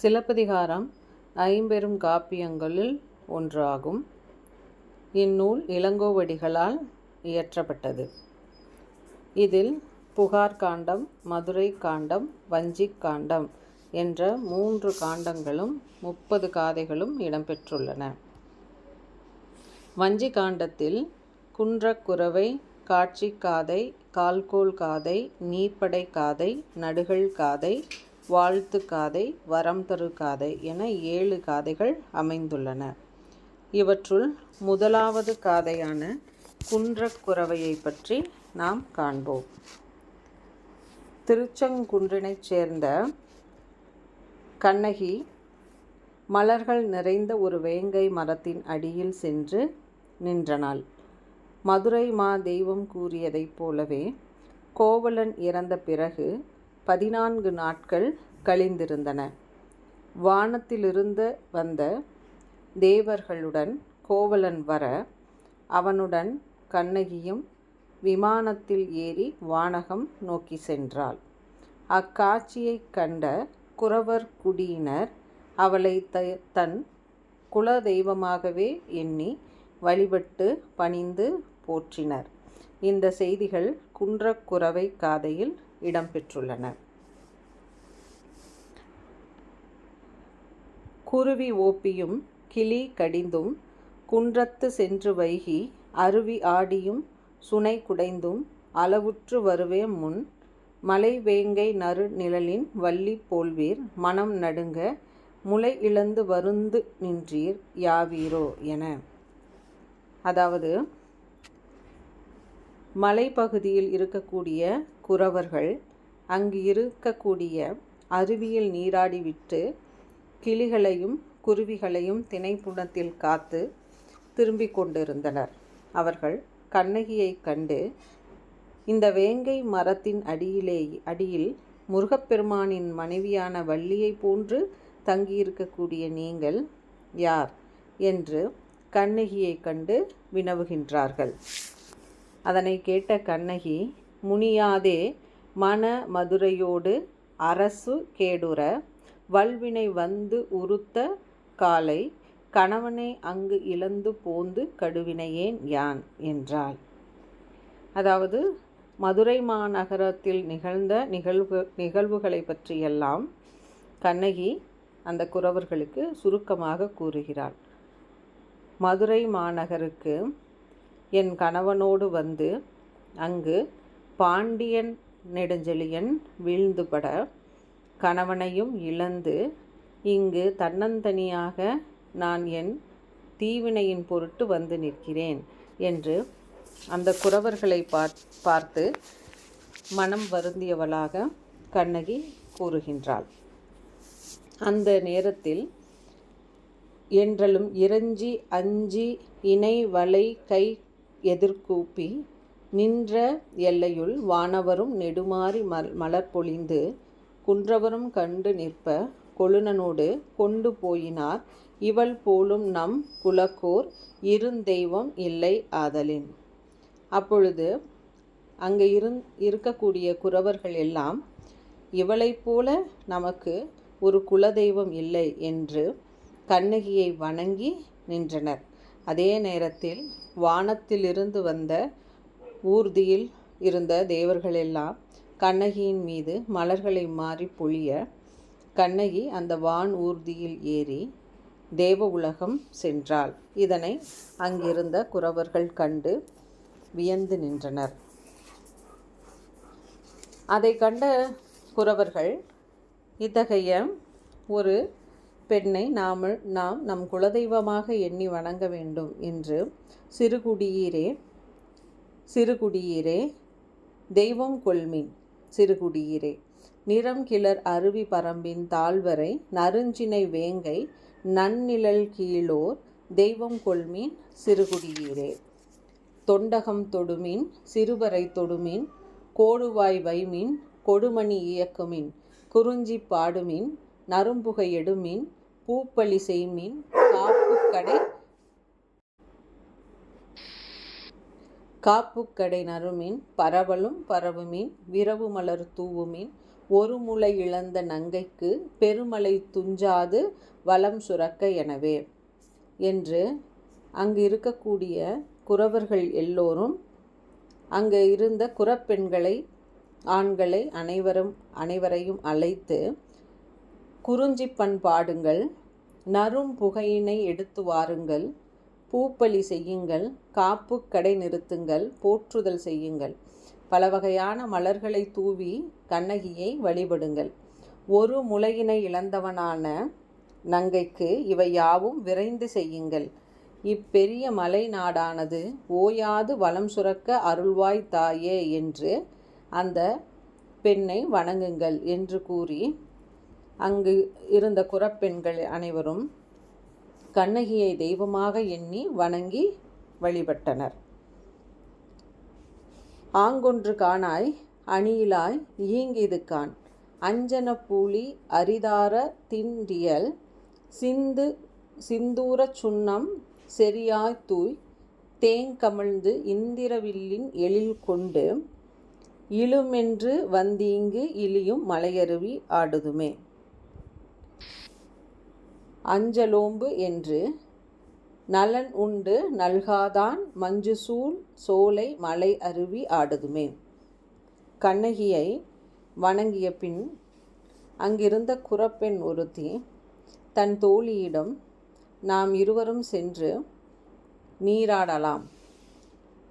சிலப்பதிகாரம் ஐம்பெரும் காப்பியங்களில் ஒன்றாகும். இந்நூல் இளங்கோவடிகளால் இயற்றப்பட்டது. இதில் புகார் காண்டம் மதுரை காண்டம் வஞ்சிக் காண்டம் என்ற மூன்று காண்டங்களும் முப்பது காதைகளும் இடம்பெற்றுள்ளன. வஞ்சி காண்டத்தில் குன்றக்குரவை காட்சிக் காதை கால்கோல் காதை நீர்ப்படை காதை நடுகள் காதை வாழ்த்து காதை வரம் தரு காதை என ஏழு காதைகள் அமைந்துள்ளன. இவற்றுள் முதலாவது காதையான குன்றக்குறவையை பற்றி நாம் காண்போம். திருச்செங்குன்றினைச் சேர்ந்த கண்ணகி மலர்கள் நிறைந்த ஒரு வேங்கை மரத்தின் அடியில் சென்று நின்றனாள். மதுரை மா தெய்வம் கூறியதைப் போலவே கோவலன் இறந்த பிறகு பதினான்கு நாட்கள் கழிந்திருந்தன. வானத்திலிருந்து வந்த தேவர்களுடன் கோவலன் வர அவனுடன் கண்ணகியும் விமானத்தில் ஏறி வானகம் நோக்கி சென்றாள். அக்காட்சியைக் கண்ட குறவர் குடியினர் அவளை த தன் குல தெய்வமாகவே எண்ணி வழிபட்டு பணிந்து போற்றினர். இந்த செய்திகள் குன்றக்குறவை காதையில் இடம்பெற்றுள்ளன குருவி ஓப்பியும் கிளி கடிந்தும் குன்றத்து சென்று வைகி அருவி ஆடியும் சுனை குடைந்தும் அளவுற்று வருவே முன் மலை வேங்கை நறு நிழலின் வள்ளி போல்வீர் மனம் நடுங்க முளை இழந்து வருந்து நின்றீர் யாவீரோ என. அதாவது மலைப்பகுதியில் இருக்கக்கூடிய குறவர்கள் அங்கு இருக்கக்கூடிய அருவியில் நீராடிவிட்டு கிளிகளையும் குருவிகளையும் திணைப்புணத்தில் காத்து திரும்பிக் கொண்டிருந்தனர். அவர்கள் கண்ணகியைக் கண்டு இந்த வேங்கை மரத்தின் அடியிலே அடியில் முருகப்பெருமானின் மனைவியான வள்ளியைப் போன்று தங்கியிருக்கக்கூடிய நீங்கள் யார்? என்று கண்ணகியைக் கண்டு வினவுகின்றார்கள். அதனை கேட்ட கண்ணகி முனியாதே மன மதுரையோடு அரசு கேடுற வல்வினை வந்து உறுத்த காலை கணவனை அங்கு இழந்து போந்து கடுவினையேன் யான் என்றாள். அதாவது மதுரை மாநகரத்தில் நிகழ்ந்த நிகழ்வு நிகழ்வுகளை பற்றியெல்லாம் கண்ணகி அந்த குறவர்களுக்கு சுருக்கமாக கூறுகிறாள். மதுரை மாநகருக்கு என் கணவனோடு வந்து அங்கு பாண்டியன் நெடுஞ்செழியன் வீழ்ந்துபட கணவனையும் இழந்து இங்கு தன்னந்தனியாக நான் என் தீவினையின் பொருட்டு வந்து நிற்கிறேன் என்று அந்த குறவர்களை பார்த்து மனம் வருந்தியவளாக கண்ணகி கூறுகின்றாள். அந்த நேரத்தில் என்றலும் இறஞ்சி அஞ்சி இணை வலை கை எதிர்கூப்பி நின்ற எல்லையுள் வானவரும் நெடுமாறி மல் மலர் பொழிந்து குன்றவரும் கண்டு நிற்ப கொழுனனோடு கொண்டு போயினார். இவள் போலும் நம் குலக்கோர் இருந்தெய்வம் இல்லை ஆதலின். அப்பொழுது அங்கே இருந் இருக்கக்கூடிய குறவர்கள் எல்லாம் இவளைப் போல நமக்கு ஒரு குலதெய்வம் இல்லை என்று கண்ணகியை வணங்கி நின்றனர். அதே நேரத்தில் வானத்திலிருந்து வந்த ஊர்தியில் இருந்த தேவர்களெல்லாம் கண்ணகியின் மீது மலர்களை மாறி பொழிய கண்ணகி அந்த வான் ஊர்தியில் ஏறி தேவ உலகம் சென்றாள். இதனை அங்கிருந்த குறவர்கள் கண்டு வியந்து நின்றனர். அதை கண்ட குறவர்கள் இத்தகைய ஒரு பெண்ணை நாம் நாம் நம் குலதெய்வமாக எண்ணி வணங்க வேண்டும் என்று சிறுகுடியீரே சிறுகுடியீரே தெய்வம் கொள்மின். சிறுகுடியீரே. நிறம் கிளர் அருவி பரம்பின் தாழ்வரை நறுஞ்சினை வேங்கை நன்னிழல் கீழோர் தெய்வம் கொள்மீன் சிறுகுடியீரே. தொண்டகம் தொடுமின் சிறுவரை தொடுமின் கோடுவாய் வைமின் கொடுமணி இயக்குமின் குறிஞ்சி பாடுமின் நரும்புகையெடுமின் எடுமின் பூப்பழி செய்மின் காப்புக்கடை காப்புக்கடை நறுமீன் பரவலும் பரவுமின் விரவு மலர் தூவுமின் ஒரு முளை இழந்த நங்கைக்கு பெருமலை துஞ்சாது வளம் சுரக்க எனவே. என்று அங்கு இருக்கக்கூடிய குறவர்கள் எல்லோரும் அங்கு இருந்த குறப்பெண்களை ஆண்களை அனைவரும் அனைவரையும் அழைத்து குறிஞ்சிப்பண் பண்பாடுங்கள் நரும் புகையினை எடுத்து வாருங்கள் பூப்பலி செய்யுங்கள் காப்பு கடை நிறுத்துங்கள் போற்றுதல் செய்யுங்கள். பல வகையான மலர்களை தூவி கண்ணகியை வழிபடுங்கள். ஒரு முளையினை இழந்தவனான நங்கைக்கு இவை யாவும் விரைந்து செய்யுங்கள். இப்பெரிய மலை நாடானது ஓயாது வளம் சுரக்க அருள்வாய் தாயே என்று அந்த பெண்ணை வணங்குங்கள் என்று கூறி அங்கு இருந்த குறப்பெண்கள் அனைவரும் கண்ணகியை தெய்வமாக எண்ணி வணங்கி வழிபட்டனர். ஆங்கொன்று காணாய் அணியிலாய் ஈங்கிது கான் அஞ்சன பூலி அரிதார திண்டியல் சிந்து சிந்தூரச் சுண்ணம் செரியாய் தூய் தேங்கமிழ்ந்து இந்திரவில்லின் எழில் கொண்டு இழுமென்று வந்தீங்கு இலியும் மலையருவி ஆடுதுமே. அஞ்சலோம்பு என்று நலன் உண்டு நல்காதான் மஞ்சுசூழ் சோலை மலை அருவி ஆடுதுமே. கண்ணகியை வணங்கிய பின் அங்கிருந்த குறப்பெண் ஒருத்தி தன் தோழியிடம் நாம் இருவரும் சென்று நீராடலாம்.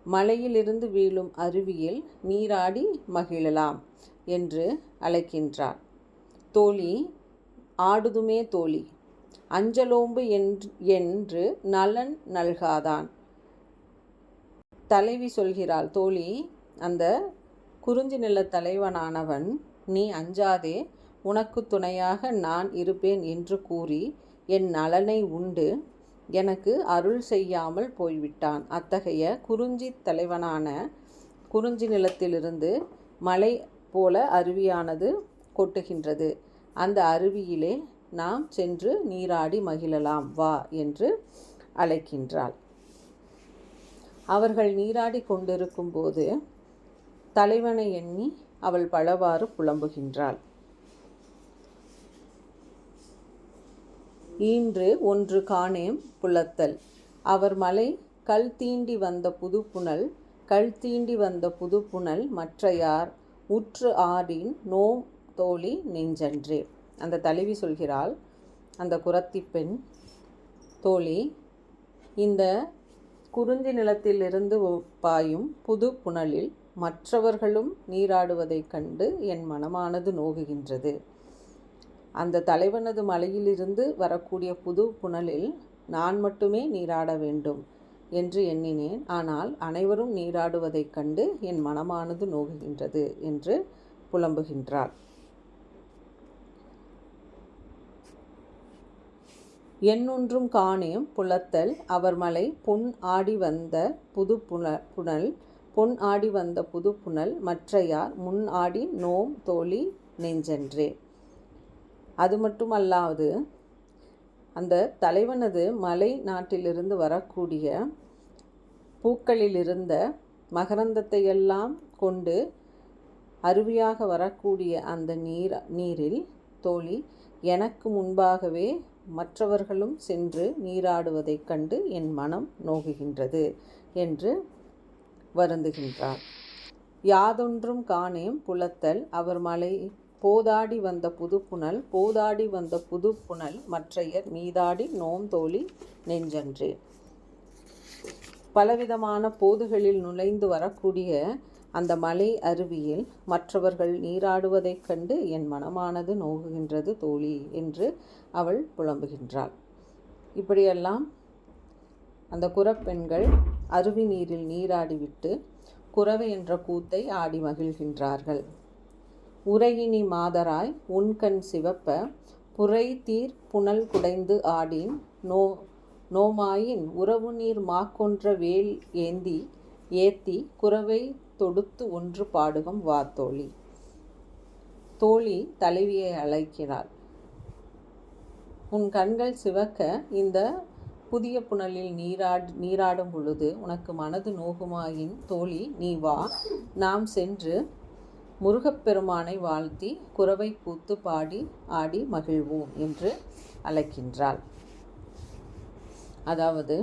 மலையிலிருந்து வீழும் அருவியில் நீராடி மகிழலாம் என்று அழைக்கின்றார் தோழி ஆடுதுமே தோழி. அஞ்சலோம்பு என்று நலன் நல்காதான். தலைவி சொல்கிறாள் தோழி அந்த குறிஞ்சி நில தலைவனானவன் நீ அஞ்சாதே உனக்கு துணையாக நான் இருப்பேன் என்று கூறி என் நலனை உண்டு. எனக்கு அருள் செய்யாமல் போய்விட்டான். அத்தகைய குறிஞ்சி தலைவனான குறிஞ்சி நிலத்திலிருந்து மலை போல அருவியானது கொட்டுகின்றது. அந்த அருவியிலே நாம் சென்று நீராடி மகிழலாம் வா என்று அழைக்கின்றாள். அவர்கள் நீராடி கொண்டிருக்கும் போது தலைவனை எண்ணி அவள் பலவாறு புலம்புகின்றாள். ஈன்று ஒன்று காணேம் புலத்தல். அவர் மலை கல் தீண்டி வந்த புதுப்புணல் கல் தீண்டி வந்த புதுப்புணல் மற்றையார் உற்று ஆடின் நோம் தோழி நெஞ்சன்றே. அந்த தலைவி சொல்கிறாள் அந்த குரத்தி பெண் தோழி இந்த குறிஞ்சி நிலத்திலிருந்து பாயும் புது புனலில் மற்றவர்களும் நீராடுவதைக் கண்டு என் மனமானது நோகுகின்றது. அந்த தலைவனது மலையிலிருந்து வரக்கூடிய புது புனலில் நான் மட்டுமே நீராட வேண்டும் என்று எண்ணினேன். ஆனால் அனைவரும் நீராடுவதைக் கண்டு என் மனமானது நோகுகின்றது என்று புலம்புகின்றாள். எண்ணொன்றும் காணேம் புலத்தல் அவர் மலை பொன் ஆடி வந்த புது புன புனல் பொன் ஆடி வந்த புது புனல் மற்றையார் முன் ஆடி நோம் தோழி நெஞ்சென்றே. அது மட்டுமல்லாது அந்த தலைவனது மலை நாட்டிலிருந்து வரக்கூடிய பூக்களிலிருந்த மகரந்தத்தையெல்லாம் கொண்டு அருவியாக வரக்கூடிய அந்த நீர் நீரில் தோழி எனக்கு முன்பாகவே மற்றவர்களும் சென்று நீராடுவதைக் கண்டு என் மனம் நோகுகின்றது என்று வருந்துகின்றார். யாதொன்றும் காணேம் புலத்தல் அவர் மலை போதாடி வந்த புதுப்புணல் போதாடி வந்த புதுப்புணல் மற்றையர் மீதாடி நோந்தோழி நெஞ்சன்றே. பலவிதமான போதுகளில் நுழைந்து வரக்கூடிய அந்த மலை அருவியில் மற்றவர்கள் நீராடுவதைக் கண்டு என் மனமானது நோகுகின்றது தோழி என்று அவள் புலம்புகின்றாள். இப்படியெல்லாம் அந்த குறப்பெண்கள் அருவி நீரில் நீராடிவிட்டு குறவை என்ற கூத்தை ஆடி மகிழ்கின்றார்கள். உரையினி மாதராய் உன்கண் சிவப்ப புரை தீர் புனல் குடைந்து ஆடின் நோ நோமாயின் உறவு நீர் மாக்கொன்ற வேல் ஏந்தி ஏத்தி குறவை தொடுத்து ஒன்று பாடுகம் வா தோழி. தோழி தலைவியை அழைக்கிறாள். உன் கண்கள் சிவக்க இந்த புதிய புனலில் நீராட் நீராடும் பொழுது உனக்கு மனது நோகுமாயின் தோழி நீ வா. நாம் சென்று முருகப்பெருமானை வாழ்த்தி குறவை கூத்து பாடி ஆடி மகிழ்வோம் என்று அழைக்கின்றாள். அதாவது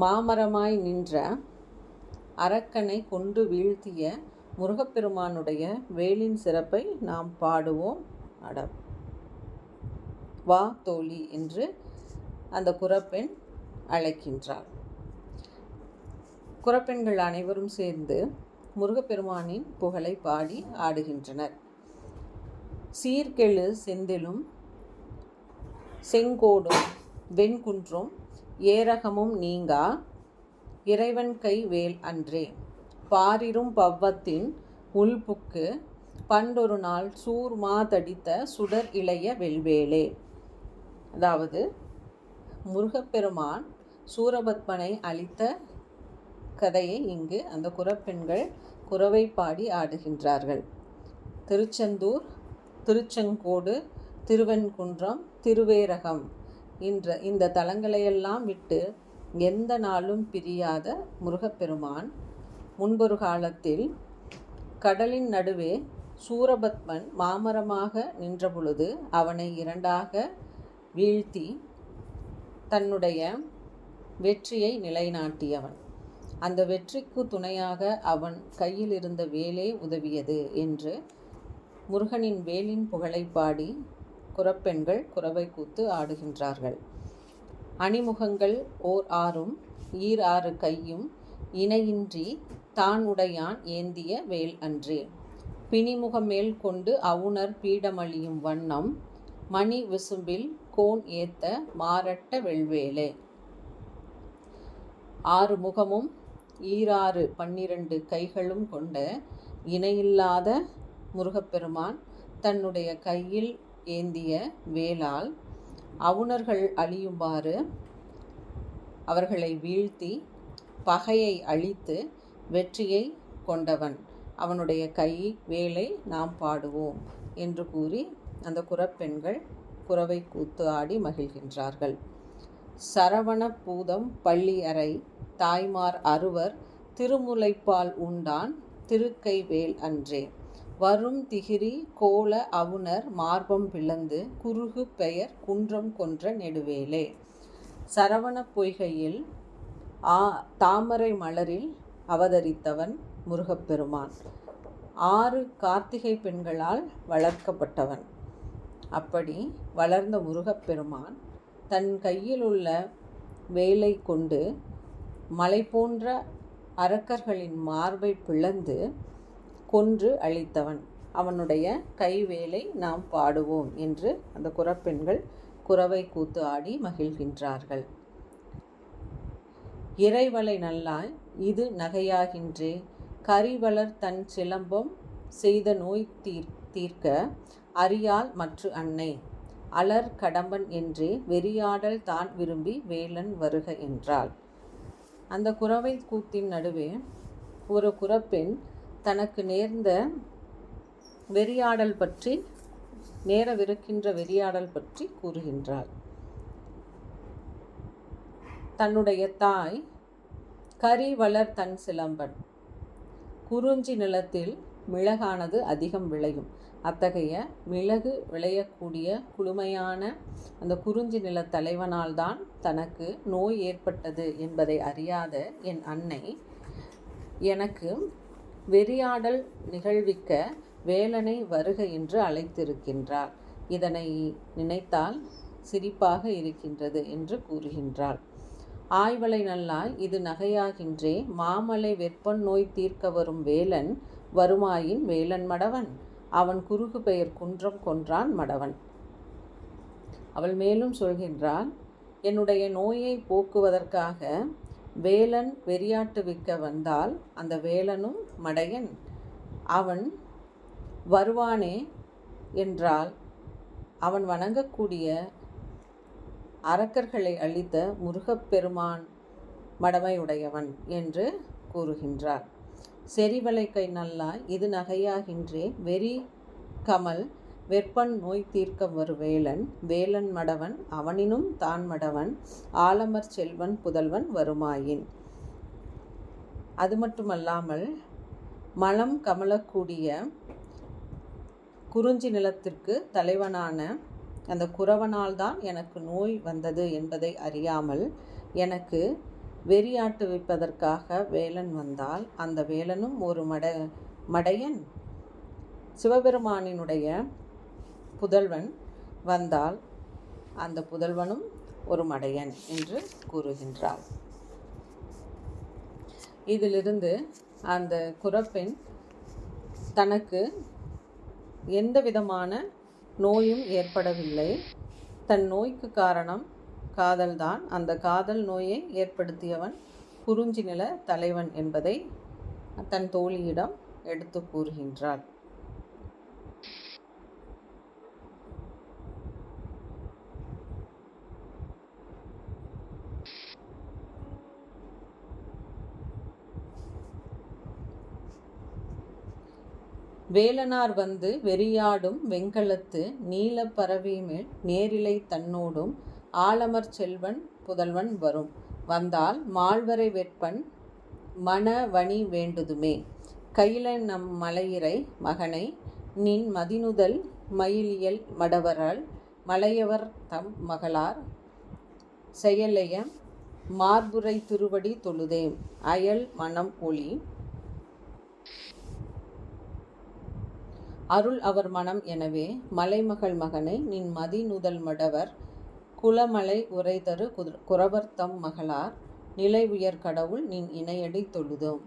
மாமரமாய் நின்ற அரக்கனை கொண்டு வீழ்த்திய முருகப்பெருமானுடைய வேலின் சிறப்பை நாம் பாடுவோம். அட வா தோழி என்று அந்த குறப்பெண் அழைக்கின்றார் குறப்பெண்கள் அனைவரும் சேர்ந்து முருகப்பெருமானின் புகழை பாடி ஆடுகின்றனர். சீர்கெழு செந்திலும் செங்கோடும் வெண்குன்றும் ஏரகமும் நீங்கா இறைவன் கை வேல் அன்றே. பாரிரும் பவ்வத்தின் உள்புக்கு பண்டொரு நாள் சூர்மா தடித்த சுடர் இளைய வெல்வேலே அதாவது முருகப்பெருமான் சூரபத்மனை அளித்த கதையை இங்கு அந்த குறப்பெண்கள் குறவை பாடி ஆடுகின்றார்கள். திருச்செந்தூர் திருச்செங்கோடு திருவெண்குன்றம் திருவேரகம் என்ற இந்த தலங்களையெல்லாம் விட்டு எந்த நாளும் பிரியாத முருகப்பெருமான். முன்பொரு காலத்தில் கடலின் நடுவே சூரபத்மன் மாமரமாக நின்றபொழுது அவனை இரண்டாக வீழ்த்தி தன்னுடைய வெற்றியை நிலைநாட்டியவன். அந்த வெற்றிக்கு துணையாக அவன் கையில் இருந்த வேலே உதவியது என்று முருகனின் வேலின் புகழை பாடி குரப்பெண்கள் குறவை கூத்து ஆடுகின்றார்கள். அணிமுகங்கள் ஓர் ஆறும் ஈர் ஆறு கையும் இணையின்றி தான் உடையான் ஏந்திய வேல் அன்றே. பிணிமுகமேல் கொண்டு அவுணர் பீடமழியும் வண்ணம் மணி விசும்பில் கோன் ஏத்த மாரட்ட வெள்வேலே. ஆறு முகமும் ஈராறு பன்னிரண்டு கைகளும் கொண்ட இணையில்லாத முருகப்பெருமான் தன்னுடைய கையில் ஏந்திய வேலால் அவுணர்கள் அழியுமாறு அவர்களை வீழ்த்தி பகையை அழித்து வெற்றியை கொண்டவன். அவனுடைய கை வேலை நாம் பாடுவோம் என்று கூறி அந்த குறப்பெண்கள் குறவை கூத்து ஆடி மகிழ்கின்றார்கள். சரவண பூதம் பள்ளி அறை தாய்மார் அறுவர் திருமுலைப்பால் உண்டான் திருக்கை வேல் அன்றே. வரும் திகிரி கோல அவுணர் மார்பம் பிளந்து குறுகு பெயர் குன்றம் கொன்ற நெடுவேலே. சரவண பொய்கையில் ஆ தாமரை மலரில் அவதரித்தவன் முருகப்பெருமான். ஆறு கார்த்திகை பெண்களால் வளர்க்கப்பட்டவன். அப்படி வளர்ந்த முருகப்பெருமான் தன் கையில் உள்ள வேலை கொண்டு மலை போன்ற அரக்கர்களின் மார்பை பிளந்து கொன்று அழித்தவன். அவனுடைய கைவேலை நாம் பாடுவோம் என்று அந்த குறப்பெண்கள் குறவை கூத்து ஆடி மகிழ்கின்றார்கள். இறைவலை நல்லாய் இது நகையாகின்றே. கரிவளர் தன் சிலம்பம் செய்த நோய் தீர் தீர்க்க அறியால் மற்ற அன்னை. அலர் கடம்பன் என்றே வெறியாடல் தான் விரும்பி வேலன் வருக என்றாள். அந்த குறவை கூத்தின் நடுவே ஒரு குறப்பெண் தனக்கு நேர்ந்த வெறியாடல் பற்றி நேரவிருக்கின்ற வெறியாடல் பற்றி கூறுகின்றார். தன்னுடைய தாய் கரி வளர் தன் சிலம்பன். குறிஞ்சி நிலத்தில் மிளகானது அதிகம் விளையும். அத்தகைய மிளகு விளையக்கூடிய குளுமையான அந்த குறிஞ்சி நில தலைவனால்தான் தனக்கு நோய் ஏற்பட்டது என்பதை அறியாத என் அன்னை எனக்கு வெறியாடல் நிகழ்விக்க வேலனை வருக என்று அழைத்திருக்கின்றார். இதனை நினைத்தால் சிரிப்பாக இருக்கின்றது என்று கூறுகின்றாள் ஆய்வலை நல்லாய் இது நகையாகின்றே மாமலை வெப்பன் நோய் தீர்க்க வரும் வேலன் வருமாயின் வேலன் மடவன். அவன் குறுகு பெயர் குன்றம் கொன்றான் மடவன். அவள் மேலும் சொல்கின்றாள் என்னுடைய நோயை போக்குவதற்காக வேலன் வெறியாட்டுவிக்க வந்தால் அந்த வேலனும் மடையன். அவன் வருவானே என்றால் அவன் வணங்கக்கூடிய அரக்கர்களை அழித்த முருகப்பெருமான் மடமையுடையவன் என்று கூறுகின்றார். செறிவலை கை நல்லாய் இது நகையாகின்றே வெறி கமல் வெப்பன் நோய் தீர்க்க ஒரு வேலன் வேலன் மடவன் அவனினும் தான் மடவன் ஆலமர் செல்வன் புதல்வன் வருமாயின். அது மட்டுமல்லாமல் மலம் கமலக்கூடிய குறிஞ்சி நிலத்திற்கு தலைவனான அந்த குறவனால் தான் எனக்கு நோய் வந்தது என்பதை அறியாமல் எனக்கு வெறியாட்டு வைப்பதற்காக வேலன் வந்தால் அந்த வேலனும் ஒரு மட மடையன். சிவபெருமானினுடைய புதல்வன் வந்தால் அந்த புதல்வனும் ஒரு மடையன் என்று கூறுகின்றார் இதிலிருந்து அந்த குரப்பெண் தனக்கு எந்த விதமான நோயும் ஏற்படவில்லை. தன் நோய்க்கு காரணம் காதல்தான். அந்த காதல் நோயை ஏற்படுத்தியவன் குறிஞ்சி நில தலைவன் என்பதை தன் தோழியிடம் எடுத்து கூறுகின்றாள். வேலனார் வந்து வெறியாடும் வெங்கலத்து நீல பறவைமேல் நேரிலை தன்னோடும் ஆலமர் செல்வன் புதல்வன் வரும். வந்தால் மால்வரை வெட்பன் மணவணி வேண்டுதுமே. கையில நம் மலையிறை மகனை நின் மதினுதல் மயிலியல் மடவரால் மலையவர் தம் மகளார் செயலைய மார்புரை திருவடி தொழுதேம். அயல் மனம் ஒளி அருள் அவர் மனம். எனவே மலைமகள் மகனை நின் மதி நுதல் மடவர் குலமலை உரைதரு குறவர்த்தம் மகளார் நிலை உயர் கடவுள் நின் இணையடி தொழுதோம்.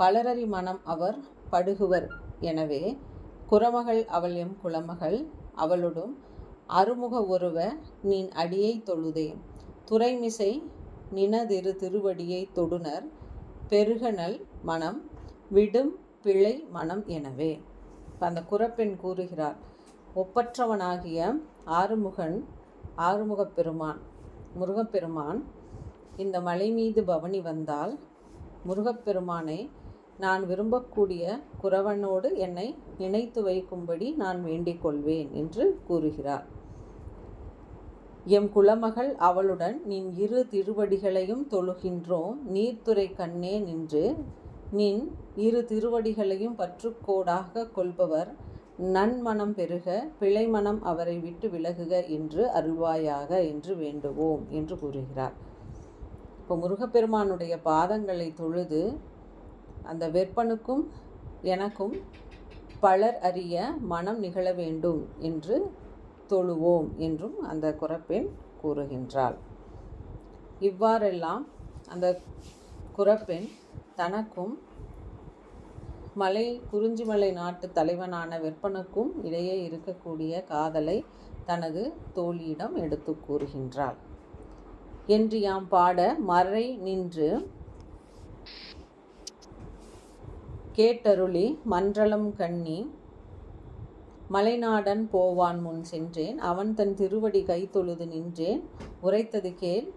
பலரறி மனம் அவர் படுகுவர். எனவே குறமகள் அவள் எம் குலமகள் அவளுடும் அருமுக ஒருவ நின் அடியை தொழுதே. துறைமிசை நினதிரு திருவடியை தொடுனர் பெருகனல் மனம் விடும் பிழை மனம். எனவே அந்த குரப்பெண் கூறுகிறார் ஒப்பற்றவனாகிய ஆறுமுகன் ஆறுமுகப் பெருமான் முருகப்பெருமான் இந்த மலை மீது பவனி வந்தால் முருகப்பெருமானை நான் விரும்பக்கூடிய குறவனோடு என்னை இணைத்து வைக்கும்படி நான் வேண்டிக் கொள்வேன் என்று கூறுகிறார். எம் குலமகள் அவளுடன் நின் இரு திருவடிகளையும் தொழுகின்றோம் நீர்த்துறை கண்ணே நின்று நின் இரு திருவடிகளையும் பற்றுக்கோடாக கொள்பவர். நன்மனம் பெருக பிழைமனம் அவரை விட்டு விலகுக என்று அருள்வாயாக என்று வேண்டுவோம் என்று கூறுகிறார். இப்போ முருகப்பெருமானுடைய பாதங்களை தொழுது அந்த வெப்பனுக்கும் எனக்கும் பலர் அறிய மனம் நிகழ வேண்டும் என்று தொழுவோம் என்றும் அந்த குரப்பெண் கூறுகின்றாள். இவ்வாறெல்லாம் அந்த குரப்பெண் தனக்கும் மலை குறிஞ்சிமலை நாட்டு தலைவனான வெப்பனுக்கும் இடையே இருக்கக்கூடிய காதலை தனது தோழியிடம் எடுத்து கூறுகின்றாள். என்று யாம் பாட மறை நின்று கேட்டருளி மன்றளம் கண்ணி மலைநாடன் போவான் முன் சென்றேன். அவன் தன் திருவடி கை தொழுது நின்றேன். உரைத்தது கேள்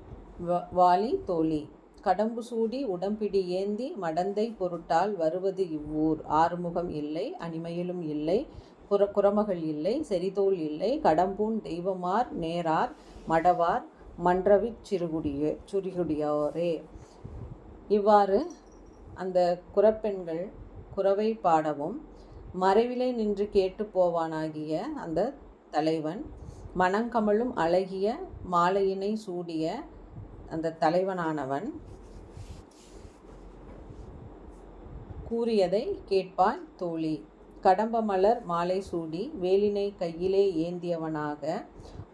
வாலி தோழி. கடம்பு சூடி உடம்பிடி ஏந்தி மடந்தை பொருட்டால் வருவது இவ்வூர். ஆறுமுகம் இல்லை அணிமையிலும் இல்லை புற குரமகள் இல்லை செறிதோல் இல்லை கடம்பூன் தெய்வமார் நேரார் மடவார் மன்றவிச் சிறுகுடிய சுரிகுடியோரே. இவ்வாறு அந்த குரப்பெண்கள் குறவை பாடவும் மறைவிலே நின்று கேட்டு போவானாகிய அந்த தலைவன் மனங்கமலும் அழகிய மாலையினை சூடிய அந்த தலைவனானவன் கூறியதை கேட்பாய் தோழி. கடம்ப மலர் மாலை சூடி வேலினை கையிலே ஏந்தியவனாக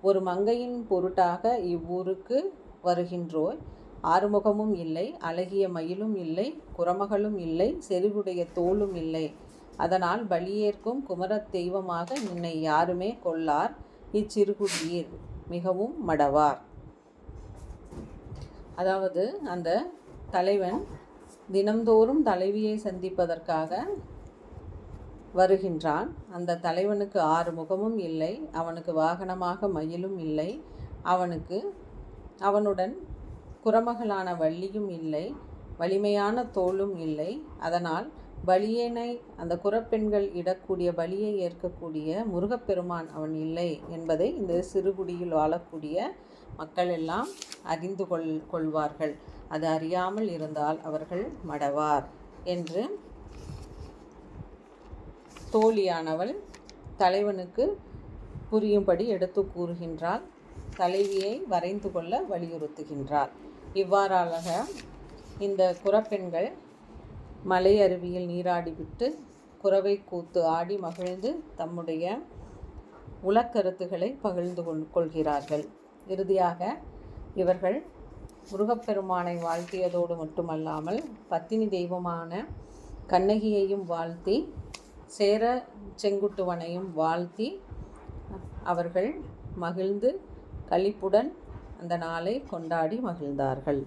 ஒரு மங்கையின் பொருட்டாக இவ்வூருக்கு வருகின்றோய். ஆறுமுகமும் இல்லை அழகிய மயிலும் இல்லை குரமகளும் இல்லை செறிவுடைய தோளும் இல்லை. அதனால் பலியேற்கும் குமரத் தெய்வமாக நின்னை யாருமே கொள்ளார். இச்சிறுகுடியீர் மிகவும் மடவார். அதாவது அந்த தலைவன் தினம்தோறும் தலைவியை சந்திப்பதற்காக வருகின்றான். அந்த தலைவனுக்கு ஆறு முகமும் இல்லை அவனுக்கு வாகனமாக மயிலும் இல்லை அவனுக்கு அவனுடன் குரமகளான வள்ளியும் இல்லை வலிமையான தோளும் இல்லை. அதனால் பலியனை அந்த குரப்பெண்கள் இடக்கூடிய பலியை ஏற்கக்கூடிய முருகப்பெருமான் அவன் இல்லை என்பதை இந்த சிறுகுடியில் வாழக்கூடிய மக்கள் எல்லாம் அறிந்து கொள் கொள்வார்கள். அது அறியாமல் இருந்தால் அவர்கள் மடவார் என்று தோழியானவள் தலைவனுக்கு புரியும்படி எடுத்து கூறுகின்றாள். தலைவியை வரைந்து கொள்ள வலியுறுத்துகின்றாள். இவ்வாறாக இந்த குறப்பெண்கள் மலை அருவியில் நீராடிவிட்டு குறவை கூத்து ஆடி மகிழ்ந்து தம்முடைய உலக்கருத்துக்களை பகிர்ந்து கொள் கொள்கிறார்கள். இறுதியாக இவர்கள் முருகப்பெருமானை வாழ்த்தியதோடு மட்டுமல்லாமல் பத்தினி தெய்வமான கண்ணகியையும் வாழ்த்தி சேர செங்குட்டுவனையும் வாழ்த்தி அவர்கள் மகிழ்ந்து களிப்புடன் அந்த நாளை கொண்டாடி மகிழ்ந்தார்கள்.